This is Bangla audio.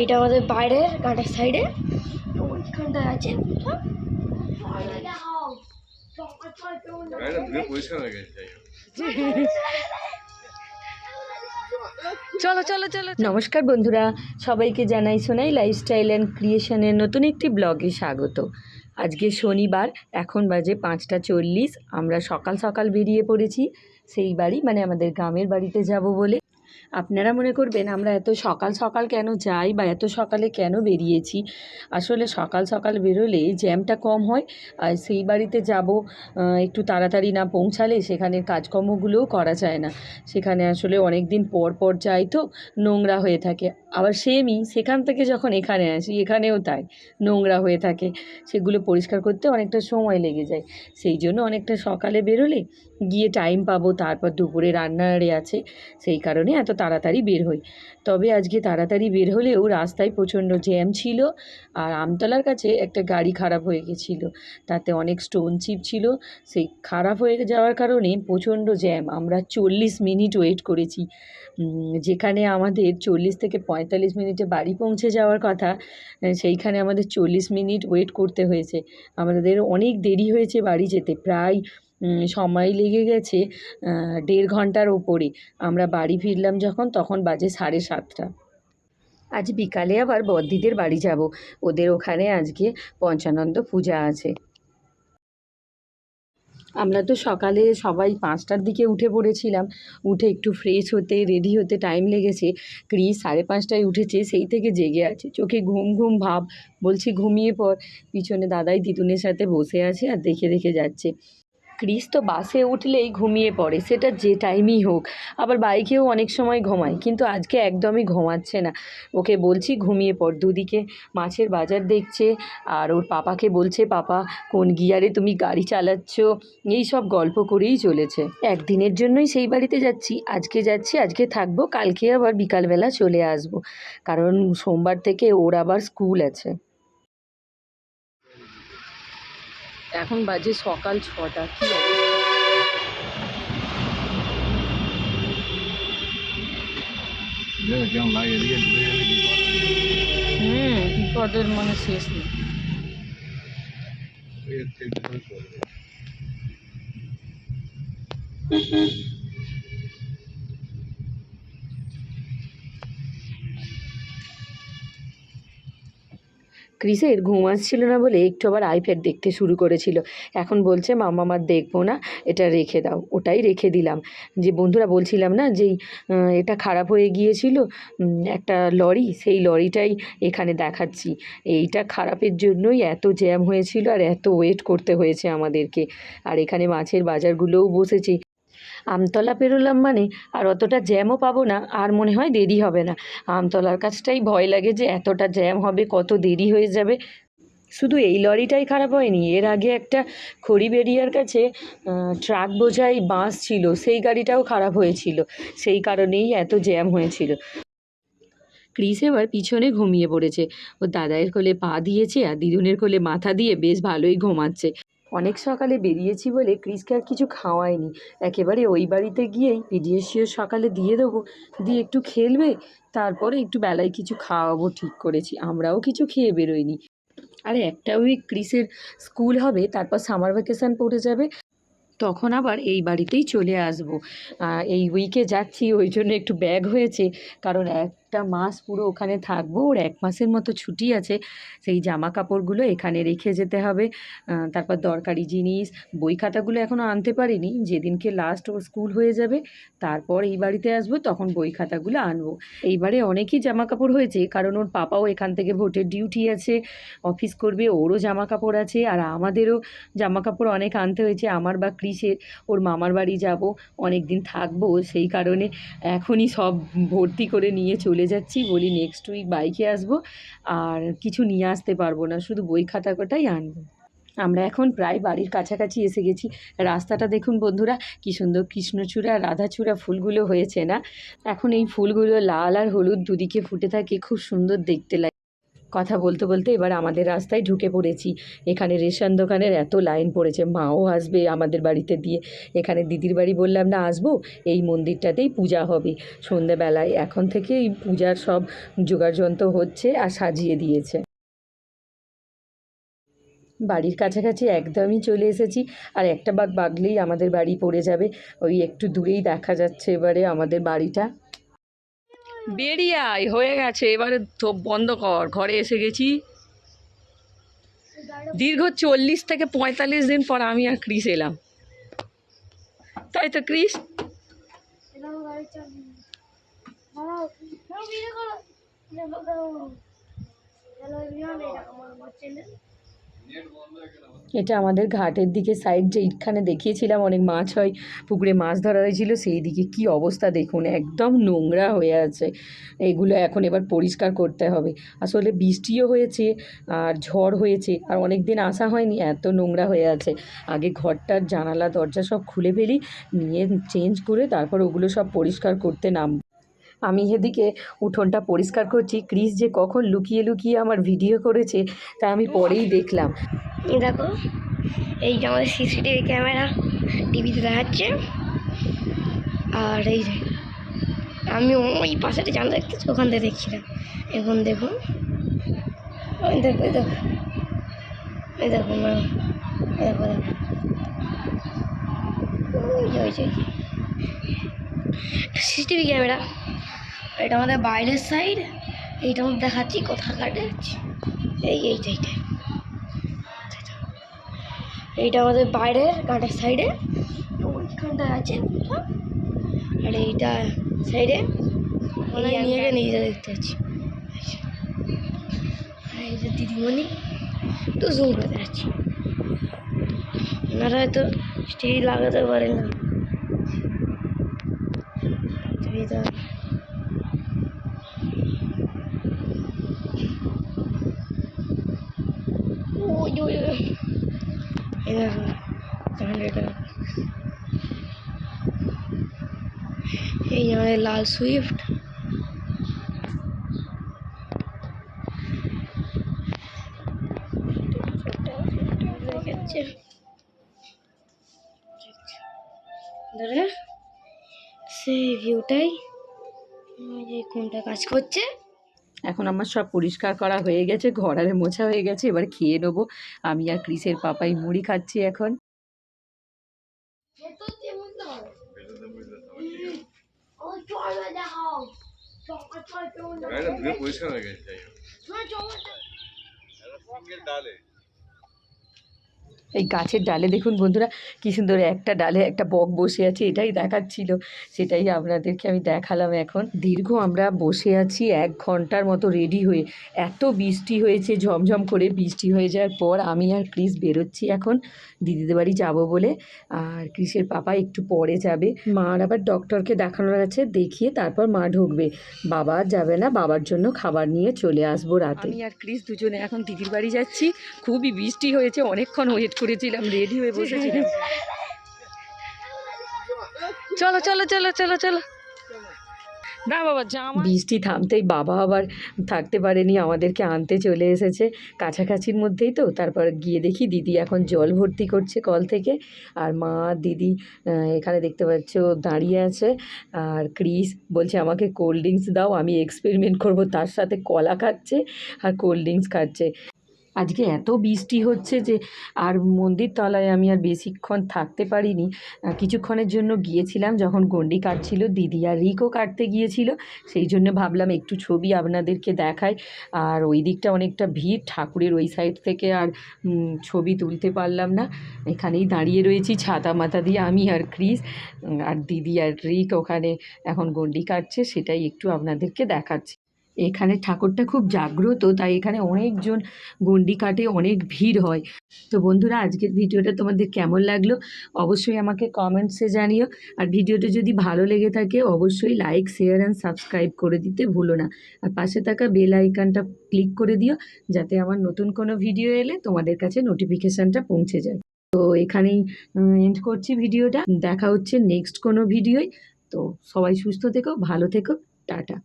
এইটা আমাদের বাইরের ঘাটের সাইডে। ওইখানটায় আছে। চলো চলো চলো নমস্কার বন্ধুরা সবাইকে জানাই শোনাই লাইফস্টাইল অ্যান্ড ক্রিয়েশনের নতুন একটি ব্লগে স্বাগত। আজকে শনিবার এখন বাজে পাঁচটা চল্লিশ। আমরা সকাল সকাল বেরিয়ে পড়েছি। সেই বাড়ি মানে আমাদের গ্রামের বাড়িতে যাব বলে। আপনারা মনে করবেন আমরা এত সকাল সকাল কেন যাই বা এত সকালে কেন বেরিয়েছি? আসলে সকাল সকাল বেরোলে জ্যামটা কম হয়, আর সেই বাড়িতে যাব একটু তাড়াতাড়ি না পৌঁছালে সেখানের কাজকর্মগুলোও করা যায় না। সেখানে আসলে অনেক দিন পর পর যাই তো নোংরা হয়ে থাকে। আবার সেমই সেখান থেকে যখন এখানে আসি, এখানেও তাই, নোংরা হয়ে থাকে। সেগুলো পরিষ্কার করতে অনেকটা সময় লেগে যায়। সেই জন্য অনেকটা সকালে বেরোলে গিয়ে টাইম পাবো, তারপর দুপুরে রান্নারে আছে। সেই কারণে এত তাড়াতাড়ি বের হই। তবে আজকে তাড়াতাড়ি বের হলেও রাস্তায় প্রচণ্ড জ্যাম ছিল আর আমতলার কাছে একটা গাড়ি খারাপ হয়ে গেছিল। তাতে অনেক স্টোন চিপ ছিল। সেই খারাপ হয়ে যাওয়ার কারণে প্রচণ্ড জ্যাম। আমরা চল্লিশ মিনিট ওয়েট করেছি। যেখানে আমাদের চল্লিশ থেকে পঁয়তাল্লিশ মিনিটে বাড়ি পৌঁছে যাওয়ার কথা সেইখানে আমাদের চল্লিশ মিনিট ওয়েট করতে হয়েছে। আমাদের অনেক দেরি হয়েছে বাড়ি যেতে। প্রায় সময় লেগে গেছে দেড় ঘণ্টার ওপরে। আমরা বাড়ি ফিরলাম যখন, তখন বাজে সাড়ে সাতটা। আজ বিকালে আবার বদ্দিদের বাড়ি যাব। ওদের ওখানে আজকে পঞ্চানন্দ পূজা আছে। আমরা তো সকালে সবাই পাঁচটার দিকে উঠে পড়েছিলাম। উঠে একটু ফ্রেশ হতে রেডি হতে টাইম লেগেছে। ক্রিস সাড়ে পাঁচটায় উঠেছে, সেই থেকে জেগে আছে। চোখে ঘুম ঘুম ভাব। বলছি, ঘুমিয়ে পর পিছনে দাদাই দিদুনের সাথে বসে আছে আর দেখে দেখে যাচ্ছে। ক্রিস তো বাসে উঠলেই ঘুমিয়ে পড়ে, সেটা যে টাইমই হোক। আবার বাইকেও অনেক সময় ঘুমায়, কিন্তু আজকে একদমই ঘুমাচ্ছে না। ওকে বলছি, ঘুমিয়ে পড় দুদিকে, মাছের বাজার দেখছে, আর ওর পাপাকে বলছে, পাপা, কোন গিয়ারে তুমি গাড়ি চালাচ্ছ এই সব গল্প করেই চলেছে। একদিনের জন্যই সেই বাড়িতে যাচ্ছি, আজকে যাচ্ছি, আজকে থাকব, কালকে আবার বিকালবেলা চলে আসব। কারণ সোমবার থেকে ওর আবার স্কুল আছে। এখন বাজে সকাল ছটা কি অবস্থা? দেখ কেমন লাগে? এদিকে ঢুকে গেলে বিপদ হুম বিপদের মানে শেষ নেই। এর থেকে ক্রিসের ঘুম আসছিল না বলে একটু আবার আইপ্যাড দেখতে শুরু করেছিল। এখন বলছে মামা আমার দেখব না, এটা রেখে দাও। ওটাই রেখে দিলাম। যে বন্ধুরা বলছিলাম না যেই এটা খারাপ হয়ে গিয়েছিল একটা লরি, সেই লরিটাই এখানে দেখাচ্ছি। এইটা খারাপের জন্যই এত জ্যাম হয়েছিল আর এত ওয়েট করতে হয়েছে আমাদেরকে। আর এখানে মাছের বাজারগুলোও বসেছে। আমতলা পেরোলাম মানে আর অতটা জ্যামও পাবো না, আর মনে হয় দেরি হবে না। আমতলার কাছটাই ভয় লাগে যে এতটা জ্যাম হবে, কত দেরি হয়ে যাবে। শুধু এই লরিটাই খারাপ হয়নি, এর আগে একটা খড়ি খড়িবেড়িয়ার কাছে ট্রাক বোঝাই বাস ছিল, সেই গাড়িটাও খারাপ হয়েছিল। সেই কারণেই এত জ্যাম হয়েছিল। ক্রিস এবার পিছনে ঘুমিয়ে পড়েছে। ও দাদাইয়ের কোলে পা দিয়েছে আর দিদুনের কোলে মাথা দিয়ে বেশ ভালোই ঘুমাচ্ছে। অনেক সকালে বেরিয়েছি বলে ক্রিসকে আর কিছু খাওয়ায়নি। একেবারে ওই বাড়িতে গিয়েই পিডিএসিও সকালে দিয়ে দেবো, দিয়ে একটু খেলবে, তারপরে একটু বেলায় কিছু খাওয়াবো ঠিক করেছি, আমরাও কিছু খেয়ে বেরোইনি আরে একটা উইক ক্রিসের স্কুল হবে, তারপর সামার ভ্যাকেশান পড়ে যাবে, তখন আবার এই বাড়িতেই চলে আসব। এই উইকে যাচ্ছি, ওই জন্য একটু ব্যাগ হয়েছে, কারণ একটা মাস পুরো ওখানে থাকব, ওর এক মাসের মতো ছুটি আছে, সেই জামা কাপড়গুলো এখানে রেখে যেতে হবে। তারপর দরকারি জিনিস, বই খাতাগুলো এখনও আনতে পারিনি, যেদিনকে লাস্ট ওর স্কুল হয়ে যাবে, তারপর এই বাড়িতে আসব, তখন বই খাতাগুলো আনব। এইবারে অনেকই জামা কাপড় হয়েছে, কারণ ওর পাপাও এখান থেকে ভোটের ডিউটি আছে অফিস করবে, ওরও জামা কাপড় আছে, আর আমাদেরও জামা কাপড় অনেক আনতে হয়েছে, আমার বা ক্রিসের ওর মামার বাড়ি যাব অনেক দিন থাকব, সেই কারণে এখনই সব ভর্তি করে নিয়ে চলে যাচ্ছি, বলি নেক্সট উইক বাইকে আসব, আর কিছু নিয়ে আসতে পারব না, শুধু বই খাতা কটাই আনব। আমরা এখন প্রায় বাড়ির কাছাকাছি এসে গেছি। রাস্তাটা দেখুন বন্ধুরা, কী সুন্দর কৃষ্ণচূড়া, রাধাচূড়া ফুলগুলো হয়েছে না? এখন এই ফুলগুলো লাল আর হলুদ দুদিকে ফুটে থাকে, খুব সুন্দর দেখতে লাগে। কথা বলতে বলতে এবার আমাদের রাস্তায় ঢুকে পড়েছি। এখানে রেশন দোকানের এত লাইন পড়েছে, মাও আসবে আমাদের বাড়িতে দিয়ে। এখানে দিদির বাড়ি বললাম, না, আসব। এই মন্দিরটাতেই পূজা হবে। সন্ধেবেলায় এখন থেকে পূজার সব যোগাযন্ত্র হচ্ছে আর সাজিয়ে দিয়েছে। বাড়ির কাছাকাছি একদমই চলে এসেছি আর একটা বাঘ বাগলেই আমাদের বাড়ি পড়ে যাবে। ওই একটু দূরেই দেখা যাচ্ছে এবারে আমাদের বাড়িটা। বেরিয়ে আয়, হয়ে গেছে। এবারে বন্ধ কর। ঘরে এসে গেছি। দীর্ঘ চল্লিশ থেকে পঁয়তাল্লিশ দিন পর আমি আর ক্রিস এলাম। তাই তো, ক্রিস? হ্যালো এটা আমাদের ঘাটের দিকে সাইড যে ইটখানে দেখিয়েছিলাম, অনেক মাছ হয়, পুকুরে মাছ ধরা হয়েছিল, সেই দিকে কি অবস্থা দেখুন, একদম নোংরা হয়ে আছে। এগুলো এখন এবার পরিষ্কার করতে হবে। আসলে বৃষ্টিও হয়েছে আর ঝড় হয়েছে, আর অনেক দিন আসা হয়নি, এত নোংরা হয়ে আছে। আগে ঘরটার জানালা, দরজা সব খুলে ফেলি, নিয়ে চেঞ্জ করে তারপর ওগুলো সব পরিষ্কার করতে নাম আমি এদিকে উঠোনটা পরিষ্কার করছি। ক্রিস যে কখন লুকিয়ে লুকিয়ে আমার ভিডিও করেছে, তা আমি পরেই দেখলাম। দেখো এই যে আমাদের সিসিটিভি ক্যামেরা, টিভিতে দেখাচ্ছে। আর এই আমি ওই পাশে জানলা দেখতেছি ওখান থেকে দেখছিলাম এখন দেখুন দেখো দেখো, এই দেখো দেখো দেখো। CCTV camera. এটা আমাদের বাইরের সাইড এইটা আমাদের দেখাচ্ছি কোথা কাটে এই এইটা এইটা এইটা আমাদের বাইরের ঘাটের সাইডে ওইখানটা আছে আর এইটা সাইডে নিয়ে নিজে দেখতে পাচ্ছি আর এই যে দিদিমণি তো জুম করে দেখাচ্ছি। ওনারা হয়তো স্টেজ লাগাতে পারেন না এটা ওই ওই ওই এই দেখো তাহলে এটা এই আমাদের লাল সুইফট। ধরে সেই ভিউটাই কোনটা কাজ করছে? এখন আমার সব পরিষ্কার করা হয়ে গেছে, ঘর আরে মোছা হয়ে গেছে, এবার খেয়ে নেব। আমি আর ক্রিসের পাপাই মুড়ি খাচ্ছি এখন। গাড়িটা ধুয়ে পরিষ্কার হয়ে গেছে যাই হোক একটা সঙ্গে ডালে এই গাছের ডালে দেখুন বন্ধুরা, কি সুন্দর একটা ডালে একটা বক বসে আছে, এটাই দেখাচ্ছিল। সেটাই আপনাদেরকে আমি দেখালাম এখন। দীর্ঘ আমরা বসে আছি এক ঘণ্টার মতো রেডি হয়ে। এত বৃষ্টি হয়েছে, ঝমঝম করে বৃষ্টি হয়ে যাওয়ার পর আমি আর ক্রিস বেরোচ্ছি এখন। দিদিদের বাড়ি যাব বলে। আর ক্রিসের পাপা একটু পরে যাবে। মার আবার ডক্টরকে দেখানোর আছে, দেখিয়ে তারপর মা ঢুকবে। বাবা যাবে না, বাবার জন্য খাবার নিয়ে চলে আসব রাতে। আমি আর ক্রিস দুজনে এখন দিদির বাড়ি যাচ্ছি। খুবই বৃষ্টি হয়েছে, অনেকক্ষণ ওয়েট করেছিলাম রেডি হয়ে বসেছিলাম। চলো চলো চলো চলো চলো। না বাবা জামা বৃষ্টি থামতেই বাবা আবার থাকতে পারেনি আমাদেরকে আনতে চলে এসেছে কাছাকাছির মধ্যেই তো। তারপর গিয়ে দেখি দিদি এখন জল ভর্তি করছে কল থেকে। আর মা দিদি এখানে দেখতে পাচ্ছ দাঁড়িয়ে আছে। আর ক্রিস বলছে আমাকে কোল্ড ড্রিঙ্কস দাও আমি এক্সপেরিমেন্ট করব তার সাথে কলা খাচ্ছে আর কোল্ড ড্রিঙ্কস খাচ্ছে। আজকে এত বৃষ্টি হচ্ছে যে আর মন্দির তলায় আমি আর বেশিক্ষণ থাকতে পারিনি। কিছুক্ষণের জন্য গিয়েছিলাম যখন গন্ডি কাটছিল, দিদি আর রিকও কাটতে গিয়েছিল। সেই জন্য ভাবলাম একটু ছবি আপনাদেরকে দেখাই। আর ওই দিকটা অনেকটা ভিড়, ঠাকুরের ওই সাইড থেকে আর ছবি তুলতে পারলাম না। এখানেই দাঁড়িয়ে রয়েছি, ছাতা মাথা দিয়ে আমি আর ক্রিস। আর দিদি আর রিক ওখানে এখন গন্ডি কাটছে, সেটাই একটু আপনাদেরকে দেখাচ্ছি। এখানে ঠাকুরটা খুব জাগ্রত, তাই এখানে অনেকজন গন্ডি কাটে অনেক ভিড় হয়। তো বন্ধুরা, আজকের ভিডিওটা তোমাদের কেমন লাগল? অবশ্যই আমাকে কমেন্টসে জানিও। আর ভিডিওটা যদি ভালো লেগে থাকে, অবশ্যই লাইক শেয়ার অ্যান্ড সাবস্ক্রাইব করে দিতে ভুলো না। আর পাশে থাকা বেল আইকনটা ক্লিক করে দিও, যাতে আমার নতুন কোনো ভিডিও এলে তোমাদের কাছে নোটিফিকেশানটা পৌঁছে যায়। তো এখানেই এন্ড করছি ভিডিওটা। দেখা হচ্ছে নেক্সট কোনো ভিডিওয় তো সবাই সুস্থ থেকো, ভালো থেকো, টাটা।